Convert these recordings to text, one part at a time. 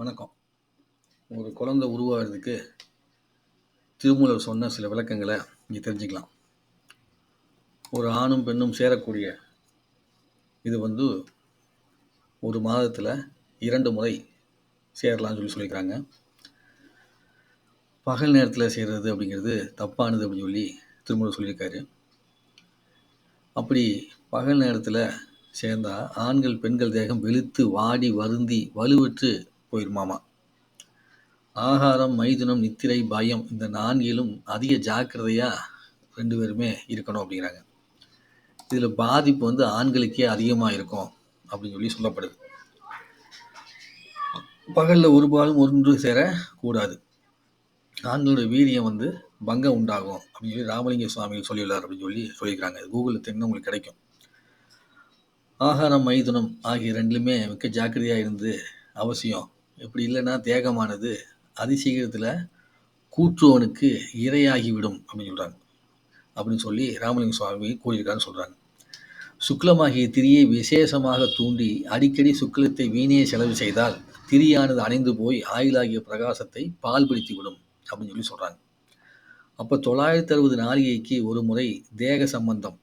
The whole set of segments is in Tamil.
வணக்கம். ஒரு குழந்தை உருவாகிறதுக்கு திருமூலர் சொன்ன சில விளக்கங்களை இங்கே தெரிஞ்சுக்கலாம். ஒரு ஆணும் பெண்ணும் சேரக்கூடிய இது வந்து ஒரு மாதத்தில் இரண்டு முறை சேரலாம்னு சொல்லி சொல்லியிருக்காங்க பகல் நேரத்தில் செய்கிறது அப்படிங்கிறது தப்பானது அப்படின்னு சொல்லி திருமூலர் சொல்லியிருக்காரு. அப்படி பகல் நேரத்தில் சேர்ந்தால் ஆண்கள் பெண்கள் தேகம் வெளுத்து வாடி வருந்தி வலுவற்று போயிருமாமா? ஆகாரம் மைதுனம் நித்திரை பயம் இந்த நான்கிலும் அதிக ஜாக்கிரதையாக ரெண்டு பேருமே இருக்கணும் அப்படிங்கிறாங்க. இதில் பாதிப்பு வந்து ஆண்களுக்கே அதிகமாக இருக்கும் அப்படின்னு சொல்லி சொல்லப்படுது. பகலில் ஒரு பாலும் ஒன்று சேரக்கூடாது. ஆண்களுடைய ஆண்களோட வீரியம் வந்து பங்கம் உண்டாகும் அப்படின்னு சொல்லி ராமலிங்க சுவாமி சொல்லியுள்ளார் அப்படின்னு சொல்லி சொல்லியிருக்கிறாங்க கூகுளில் தெரிஞ்சு உங்களுக்கு கிடைக்கும். ஆகாரம் மைதுனம் ஆகிய ரெண்டுலையுமே மிக்க ஜாக்கிரதையாக இருந்து அவசியம். இப்படி இல்லைன்னா தேகமானது அதிசீக்கிரத்தில் கூற்றுவனுக்கு இரையாகிவிடும் அப்படின்னு சொல்கிறாங்க அப்படின்னு சொல்லி ராமலிங்க சுவாமி கூறியிருக்கான்னு சொல்கிறாங்க சுக்லமாகிய திரியை விசேஷமாக தூண்டி அடிக்கடி சுக்லத்தை வீணே செலவு செய்தால் திரியானது அணைந்து போய் ஆயுளாகிய பிரகாசத்தை பால் விடும் அப்படின்னு சொல்லி சொல்கிறாங்க அப்போ தொள்ளாயிரத்தி அறுபது நாளிகைக்கு ஒரு முறை தேக சம்பந்தம்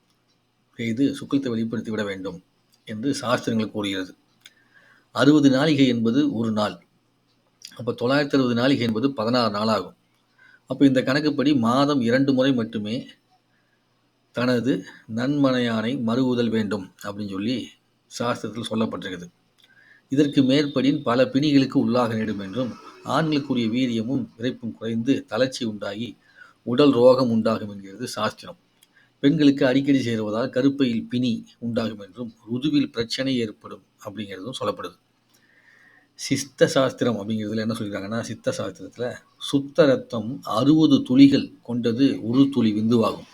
செய்து சுக்லத்தை வெளிப்படுத்தி விட வேண்டும் என்று சாஸ்திரங்கள் கூறுகிறது. அறுபது நாளிகை என்பது ஒரு நாள். அப்போ தொள்ளாயிரத்தி அறுபது நாளிகை என்பது பதினாறு நாளாகும். அப்போ இந்த கணக்குப்படி மாதம் இரண்டு முறை மட்டுமே தனது நன்மனையானை மறுகுதல் வேண்டும் அப்படின்னு சொல்லி சாஸ்திரத்தில் சொல்லப்பட்டிருக்குது. இதற்கு மேற்படின் பல பிணிகளுக்கு உள்ளாக நேடும் என்றும் ஆண்களுக்குரிய வீரியமும் விரைப்பும் குறைந்து தளர்ச்சி உண்டாகி உடல் ரோகம் உண்டாகும் என்கிறது சாஸ்திரம். பெண்களுக்கு அடிக்கடி சேருவதால் கருப்பையில் பிணி உண்டாகும் என்றும் ருதுவில் பிரச்சனை ஏற்படும் அப்படிங்கிறதும் சொல்லப்படுது. சித்த சாஸ்திரம் அப்படிங்கிறதுல என்ன சொல்லியிருக்காங்கன்னா சித்த சாஸ்திரத்தில் சுத்த ரத்தம் அறுபது துளிகள் கொண்டது ஒரு துளி விந்துவாகும்.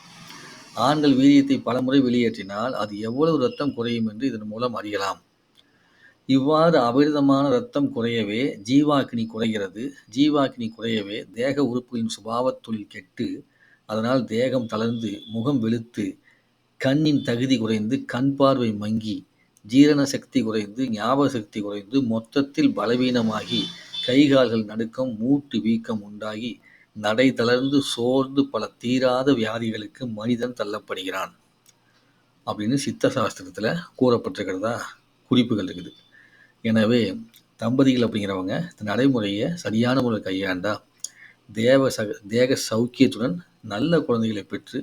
ஆண்கள் வீரியத்தை பலமுறை வெளியேற்றினால் அது எவ்வளவு ரத்தம் குறையும் என்று இதன் மூலம் அறியலாம். இவ்வாறு அபரிதமான ரத்தம் குறையவே ஜீவாக்கினி குறைகிறது. ஜீவாக்கினி குறையவே தேக உறுப்புகளின் சுபாவத்தொழில் கெட்டு அதனால் தேகம் தளர்ந்து முகம் வெளுத்து கண்ணின் தகுதி குறைந்து கண் பார்வை மங்கி ஜீரண சக்தி குறைந்து ஞாபக சக்தி குறைந்து மொத்தத்தில் பலவீனமாகி கைகால்கள் நடுக்கம் மூட்டு வீக்கம் உண்டாகி நடை தளர்ந்து சோர்ந்து பல தீராத வியாதிகளுக்கு மனிதன் தள்ளப்படுகிறான். அப்படின்னு சித்த சாஸ்திரத்தில் கூறப்பட்டிருக்கிறதா குறிப்புகள் இருக்குது. எனவே தம்பதிகள் அப்படிங்கிறவங்க இந்த நடைமுறையை சரியான முறையில் கையாண்டா தேவ சக தேக சௌக்கியத்துடன் நல்ல குழந்தைகளை பெற்று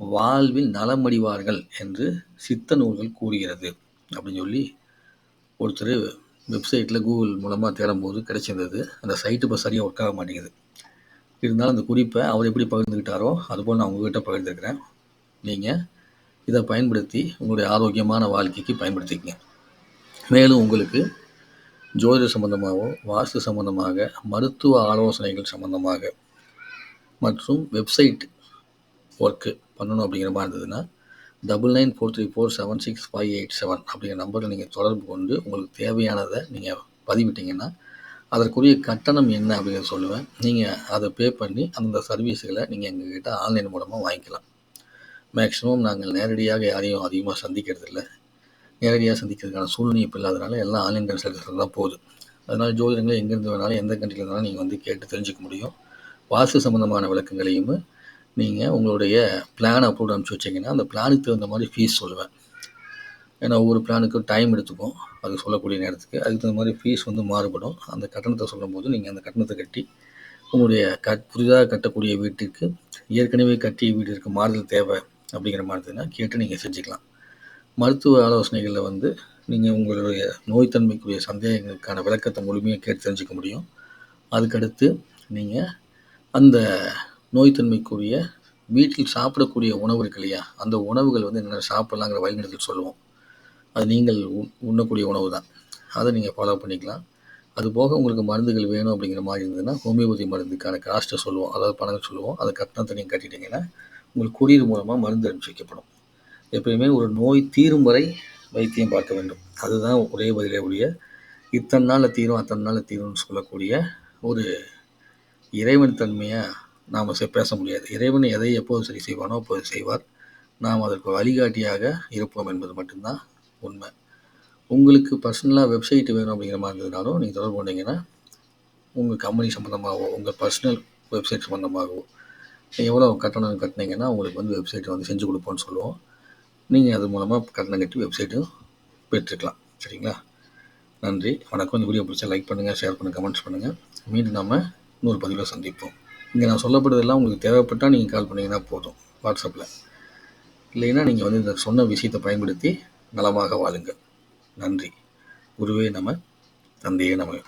வாழ்வில் நலமடிவார்கள் என்று சித்த நூல்கள் கூறுகிறது. அப்படின்னு சொல்லி ஒருத்தர் வெப்சைட்டில் கூகுள் மூலமாக தேடும்போது கிடைச்சிருந்தது. அந்த சைட்டு இப்போ சரியாக ஒர்க் ஆக மாட்டேங்குது. இருந்தாலும் அந்த குறிப்பை அவர் எப்படி பகிர்ந்துக்கிட்டாரோ அதுபோல் நான் உங்கள்கிட்ட பகிர்ந்துருக்கிறேன். நீங்கள் இதை பயன்படுத்தி உங்களுடைய ஆரோக்கியமான வாழ்க்கைக்கு பயன்படுத்திக்கங்க. மேலும் உங்களுக்கு ஜோதிட சம்பந்தமாகவோ வாஸ்து சம்பந்தமாக மருத்துவ ஆலோசனைகள் சம்பந்தமாக மற்றும் வெப்சைட் ஒர்க்கு பண்ணணும் அப்படிங்கிற மாதிரி இருந்ததுன்னா double nine four three four seven six five eight seven அப்படிங்கிற நம்பரில் நீங்கள் தொடர்பு கொண்டு உங்களுக்கு தேவையானதை நீங்கள் பதிவிட்டிங்கன்னா அதற்குரிய கட்டணம் என்ன அப்படிங்கிறத சொல்லுவேன். நீங்கள் அதை பே பண்ணி அந்த சர்வீஸுகளை நீங்கள் எங்ககிட்ட ஆன்லைன் மூலமாக வாங்கிக்கலாம். மேக்ஸிமம் நாங்கள் நேரடியாக யாரையும் அதிகமாக சந்திக்கிறதில்ல. நேரடியாக சந்திக்கிறதுக்கான சூழ்நிலை இப்போ இல்லாதனால எல்லாம் ஆன்லைன் கன்சல்டேஷன் தான் போகுது. அதனால் ஜோதிடங்களை எங்கேருந்து வேணாலும் எந்த கண்ட்ரியில் இருந்தாலும் நீங்கள் வந்து கேட்டு தெரிஞ்சுக்க முடியும். வாசு சம்மந்தமான விளக்கங்களையும் நீங்கள் உங்களுடைய பிளானை அப்லோட் அனுப்பிச்சி வச்சிங்கன்னா அந்த பிளானுக்கு தகுந்த மாதிரி ஃபீஸ் சொல்லுவேன். ஏன்னா ஒவ்வொரு பிளானுக்கும் டைம் எடுத்துக்கும் அது சொல்லக்கூடிய நேரத்துக்கு. அதுக்கு தகுந்த மாதிரி ஃபீஸ் வந்து மாறுபடும். அந்த கட்டணத்தை சொல்லும்போது நீங்கள் அந்த கட்டணத்தை கட்டி உங்களுடைய கட் புதிதாக கட்டக்கூடிய வீட்டிற்கு ஏற்கனவே கட்டிய வீட்டிற்கு மாறுதல் தேவை அப்படிங்கிற மாதிரினா கேட்டு நீங்கள் செஞ்சுக்கலாம். மருத்துவ ஆலோசனைகளில் வந்து நீங்கள் உங்களுடைய நோய்த்தன்மைக்குரிய சந்தேகங்களுக்கான விளக்கத்தை முழுமையாக கேட்டு தெரிஞ்சுக்க முடியும். அதுக்கடுத்து நீங்கள் அந்த நோய்த்தன்மைக்குரிய வீட்டில் சாப்பிடக்கூடிய உணவு இருக்கு இல்லையா? அந்த உணவுகள் வந்து என்னென்ன சாப்பிட்லாங்கிற வழிநடத்தல் சொல்லுவோம். அது நீங்கள் உண் உண்ணக்கூடிய உணவு தான். அதை நீங்கள் ஃபாலோ பண்ணிக்கலாம். அது போக உங்களுக்கு மருந்துகள் வேணும் அப்படிங்கிற மாதிரி இருந்ததுன்னா ஹோமியோபதி மருந்துக்கான காஸ்ட்டை சொல்லுவோம். அதாவது பணம் சொல்லுவோம். அதை கட்டணத்தை நீங்கள் கட்டிட்டீங்கன்னா உங்களுக்கு குடியீர் மூலமாக மருந்து அனுப்பிச்சு வைக்கப்படும். எப்பயுமே ஒரு நோய் தீரும் வரை வைத்தியம் பார்க்க வேண்டும். அதுதான் ஒரே பதிலே ஒழிய இத்தனை நாளில் தீரும் அத்தனை நாளில் தீரும்னு சொல்லக்கூடிய ஒரு இறைவன் தன்மையாக நாம் பேச முடியாது. இறைவன் எதை எப்போது சரி செய்வானோ அப்போது செய்வார். நாம் அதற்கு வழிகாட்டியாக இருப்போம் என்பது மட்டும்தான் உண்மை. உங்களுக்கு பர்சனலாக வெப்சைட் வேணும் அப்படிங்கிற மாதிரி இருந்ததுனாலும் நீங்கள் தொடர்பு கொண்டீங்கன்னா உங்கள் கம்பெனி சம்மந்தமாகவோ உங்கள் பர்சனல் வெப்சைட் சம்மந்தமாகவோ எவ்வளோ கட்டணம் கட்டினீங்கன்னா உங்களுக்கு வந்து வெப்சைட் வந்து செஞ்சு கொடுப்போம்னு சொல்லுவோம். நீங்கள் அது மூலமாக கட்டணம் கட்டி வெப்சைட்டும் பெற்றுக்கலாம். சரிங்களா? நன்றி. வணக்கம். இந்த வீடியோ பிடிச்சா லைக் பண்ணுங்கள் ஷேர் பண்ணுங்கள் கமெண்ட்ஸ் பண்ணுங்கள் மீண்டும் நம்ம இன்னொரு பதிவில் சந்திப்போம். இங்கே நான் சொல்லப்படுறதெல்லாம் உங்களுக்கு தேவைப்பட்டால் நீங்கள் கால் பண்ணிங்கன்னா போதும் வாட்ஸ்அப்பில் இல்லைன்னா நீங்கள் வந்து இந்த சொன்ன விஷயத்தை பயன்படுத்தி நலமாக வாழுங்கள். நன்றி. குருவே நம்ம தந்தையே நம்ம